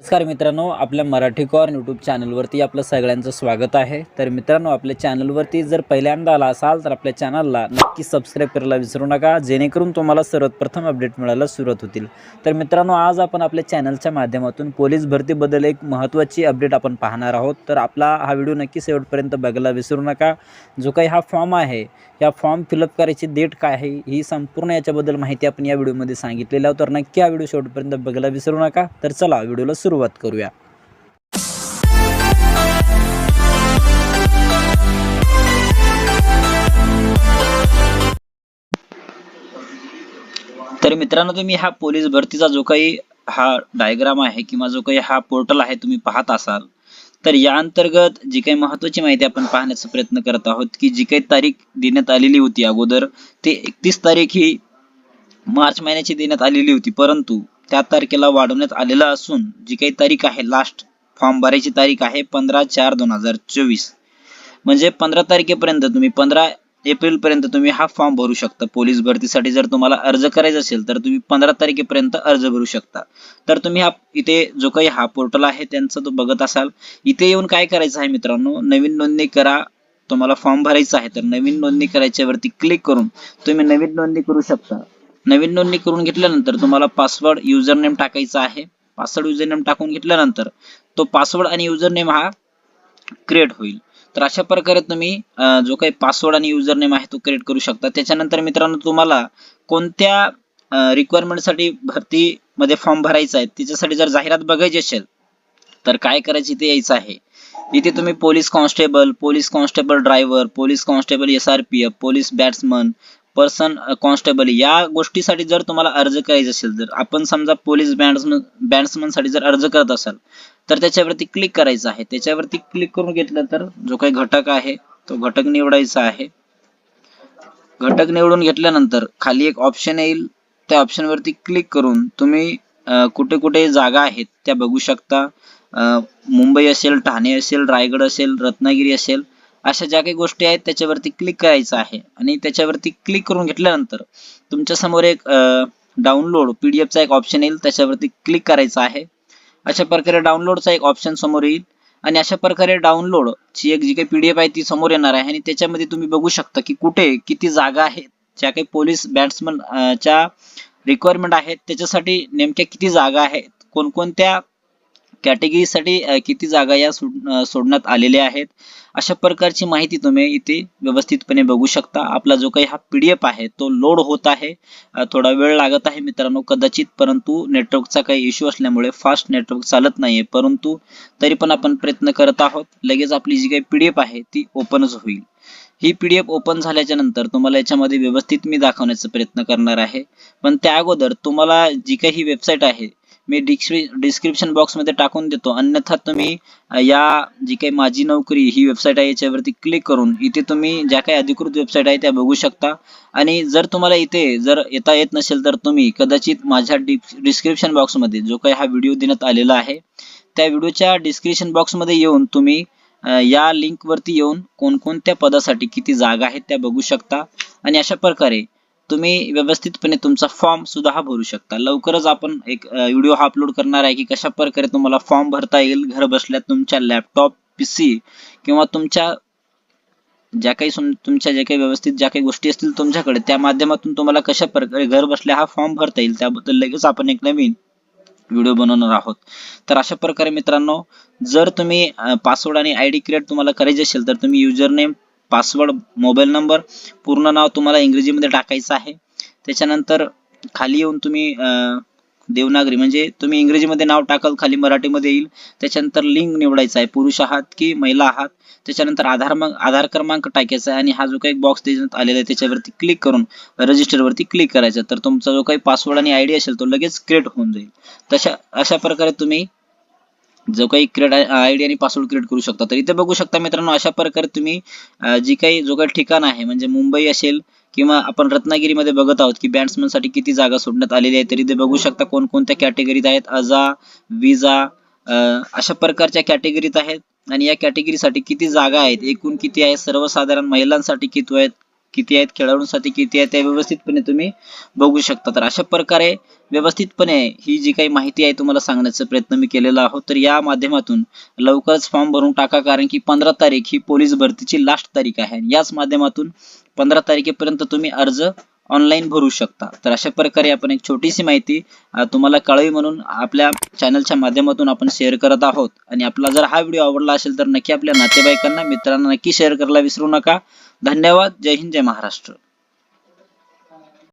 नमस्कार मित्रांनो आपल्या मराठी कॉर्न यूट्यूब चॅनलवरती आपलं सगळ्यांचं स्वागत आहे. तर मित्रांनो आपल्या चॅनलवरती जर पहिल्यांदा आला असाल तर आपल्या चॅनलला नक्की सबस्क्राईब करायला विसरू नका जेणेकरून तुम्हाला सर्वप्रथम अपडेट मिळायला सुरुवात होतील. तर मित्रांनो आज आपण आपल्या चॅनलच्या माध्यमातून पोलीस भरतीबद्दल एक महत्त्वाची अपडेट आपण पाहणार आहोत. तर आपला हा व्हिडिओ नक्की शेवटपर्यंत बघायला विसरू नका. जो काही हा फॉर्म आहे या फॉर्म फिलअप करायची डेट काय आहे ही संपूर्ण याच्याबद्दल माहिती आपण या व्हिडिओमध्ये सांगितलेली आहोत. तर नक्की हा व्हिडिओ शेवटपर्यंत बघायला विसरू नका. तर चला व्हिडिओला सुरुवात करूया. तर मित्रांनो तुम्ही हा पोलीस भरतीचा जो काही हा डायग्राम आहे किंवा जो काही हा पोर्टल आहे तुम्ही पाहत असाल. तर या अंतर्गत जी काही महत्वाची माहिती आपण पाहण्याचा प्रयत्न करत आहोत की जी काही तारीख देण्यात आलेली होती अगोदर ते एकतीस तारीख ही मार्च महिन्याची देण्यात आलेली होती. परंतु त्या तारखेला वाढवण्यात आलेलं असून जी काही तारीख आहे लास्ट फॉर्म भरायची तारीख आहे पंधरा चार दोन हजार चोवीस. म्हणजे पंधरा तारखेपर्यंत तुम्ही पंधरा एप्रिल पर्यंत तुम्ही हा फॉर्म भरू शकता. पोलीस भरतीसाठी जर तुम्हाला अर्ज करायचा असेल तर तुम्ही पंधरा तारखेपर्यंत अर्ज भरू शकता. तर तुम्ही हा इथे जो काही हा पोर्टल आहे त्यांचा तो बघत असाल. इथे येऊन काय करायचं आहे मित्रांनो? नवीन नोंदणी करा. तुम्हाला फॉर्म भरायचा आहे तर नवीन नोंदणी करायच्यावरती क्लिक करून तुम्ही नवीन नोंदणी करू शकता. नवीन नोंदणी करून घेतल्यानंतर तुम्हाला पासवर्ड युजर नेम टाकायचा आहे. पासवर्ड युजर नेम टाकून घेतल्यानंतर तो पासवर्ड आणि युजर नेम हा क्रिएट होईल. तर अशा प्रकारे तुम्ही जो काही पासवर्ड आणि युजर नेम आहे तो क्रिएट करू शकता. त्याच्यानंतर मित्रांनो तुम्हाला कोणत्या रिक्वायरमेंटसाठी भरतीमध्ये फॉर्म भरायचा आहे त्याच्यासाठी जर जाहिरात बघायची असेल तर काय करायची ते यायचं आहे. इथे तुम्ही police constable police constable driver police constable S R P F police batsman person constable uh, या गोष्टीसाठी जर तुम्हाला अर्ज करायचा असेल तर आपण समजा पोलीस बँड्समन बँड्समनसाठी जर अर्ज करत असाल तर त्याच्यावरती क्लिक करायचं आहे. त्याच्यावरती क्लिक करून घेतलं तर जो काही घटक आहे तो घटक निवडायचा आहे. घटक निवडून घेतल्यानंतर खाली एक ऑप्शन येईल. त्या ऑप्शन वरती क्लिक करून तुम्ही कुठे कुठे जागा आहेत त्या बघू शकता. मुंबई असेल ठाणे असेल रायगड असेल रत्नागिरी असेल अशा ज्या काही गोष्टी आहेत त्याच्यावरती क्लिक करायचं आहे. आणि त्याच्यावरती क्लिक करून घेतल्यानंतर तुमच्यासमोर एक डाउनलोड पीडीएफचा एक ऑप्शन येईल त्याच्यावरती क्लिक करायचं आहे. अशा प्रकारे डाउनलोडचा एक ऑप्शन समोर येईल. आणि अशा प्रकारे डाउनलोड ची एक जी काही पीडीएफ आहे ती समोर येणार आहे. आणि त्याच्यामध्ये तुम्ही बघू शकता की कुठे किती जागा आहेत ज्या काही पोलीस बॅट्समन च्या रिक्वायरमेंट आहेत त्याच्यासाठी नेमक्या किती जागा आहेत कोणकोणत्या कॅटेगरीसाठी किती जागा या सोडण्यात आलेल्या आहेत? अशा प्रकारची माहिती तुम्ही इथे व्यवस्थितपणे बघू शकता. आपला जो काही हा पीडीएफ आहे तो लोड होत आहे. थोडा वेळ लागत आहे मित्रांनो कदाचित परंतु नेटवर्कचा काही इश्यू असल्यामुळे फास्ट नेटवर्क चालत नाहीये. परंतु तरी पण आपण प्रयत्न करत आहोत. लगेच आपली जी काही पीडीएफ आहे ती ओपनच होईल. ही पीडीएफ ओपन झाल्याच्यानंतर तुम्हाला याच्यामध्ये व्यवस्थित मी दाखवण्याचा प्रयत्न करणार आहे. पण त्या अगोदर तुम्हाला जी काही ही वेबसाईट आहे मी डिस्क्रिप्शन बॉक्समध्ये टाकून देतो. अन्यथा तुम्ही या जी काही माझी नोकरी ही वेबसाईट आहे याच्यावरती क्लिक करून इथे तुम्ही ज्या काही अधिकृत वेबसाईट आहे त्या बघू शकता. आणि जर तुम्हाला इथे जर येता येत नसेल तर तुम्ही कदाचित माझ्या डिस्क्रिप्शन बॉक्समध्ये जो काही हा व्हिडिओ देण्यात आलेला आहे त्या व्हिडिओच्या डिस्क्रिप्शन बॉक्समध्ये येऊन तुम्ही या लिंक वरती येऊन कोणकोणत्या पदासाठी किती जागा आहेत त्या बघू शकता. आणि अशा प्रकारे तुम्ही व्यवस्थितपणे तुमचा फॉर्म सुद्धा हा भरू शकता. लवकरच आपण एक व्हिडिओ हा अपलोड करणार आहे की कशा प्रकारे तुम्हाला फॉर्म भरता येईल घर बसल्या तुमच्या लॅपटॉप पीसी किंवा तुमच्या ज्या काही तुमच्या ज्या काही व्यवस्थित ज्या काही गोष्टी असतील तुमच्याकडे त्या माध्यमातून तुम्हाला कशा प्रकारे घर बसल्या हा फॉर्म भरता येईल त्याबद्दल लगेच आपण एक नवीन व्हिडिओ बनवणार आहोत. तर अशा प्रकारे मित्रांनो जर तुम्ही पासवर्ड आणि आय डी क्रिएट तुम्हाला करायची असेल तर तुम्ही user name password mobile number पूर्ण नाव तुम्हाला इंग्रजीमध्ये टाकायचं आहे. त्याच्यानंतर खाली येऊन तुम्ही देवनागरी म्हणजे तुम्ही इंग्रजीमध्ये नाव टाकाल खाली मराठीमध्ये येईल. त्याच्यानंतर लिंग निवडायचं आहे. पुरुष आहात की महिला आहात? त्याच्यानंतर आधार मग आधार क्रमांक टाकायचा आहे. आणि हा जो काही बॉक्स देण्यात आलेला आहे त्याच्यावरती क्लिक करून रजिस्टरवरती क्लिक करायचं तर तुमचा जो काही पासवर्ड आणि आयडी असेल तो लगेच क्रिएट होऊन जाईल. तशा अशा प्रकारे तुम्ही जो काही क्रिएट आयडी आणि पासवर्ड क्रिएट करू शकता. तर इथे बघू शकता मित्रांनो अशा प्रकारे तुम्ही जी काही जो काही ठिकाण आहे म्हणजे मुंबई असेल किंवा आपण रत्नागिरीमध्ये बघत आहोत की बॅट्समनसाठी किती जागा सोडण्यात आलेली आहे तरी इथे बघू शकता कोणकोणत्या कॅटेगरीत आहेत अजा विजा अशा प्रकारच्या कॅटेगरीत आहेत. आणि या कॅटेगरीसाठी किती जागा आहेत एकूण किती आहे सर्वसाधारण महिलांसाठी किती आहेत किती आहेत खेळाडूंसाठी किती आहेत ते व्यवस्थितपणे तुम्ही बघू शकता. तर अशा प्रकारे व्यवस्थितपणे ही जी काही माहिती आहे तुम्हाला सांगण्याचा प्रयत्न मी केलेला आहोत. तर या माध्यमातून लवकरच फॉर्म भरून टाका कारण की पंधरा तारीख ही पोलीस भरतीची लास्ट तारीख आहे. याच माध्यमातून पंधरा तारखेपर्यंत तुम्ही अर्ज ऑनलाईन भरू शकता. तर अशा प्रकारे आपण एक छोटीशी माहिती तुम्हाला कळावी म्हणून आपल्या चॅनलच्या माध्यमातून आपण शेअर करत आहोत. आणि आपला जर हा व्हिडिओ आवडला असेल तर नक्की आपल्या नातेवाईकांना मित्रांना नक्की शेअर करायला विसरू नका. धन्यवाद. जय हिंद जय महाराष्ट्र.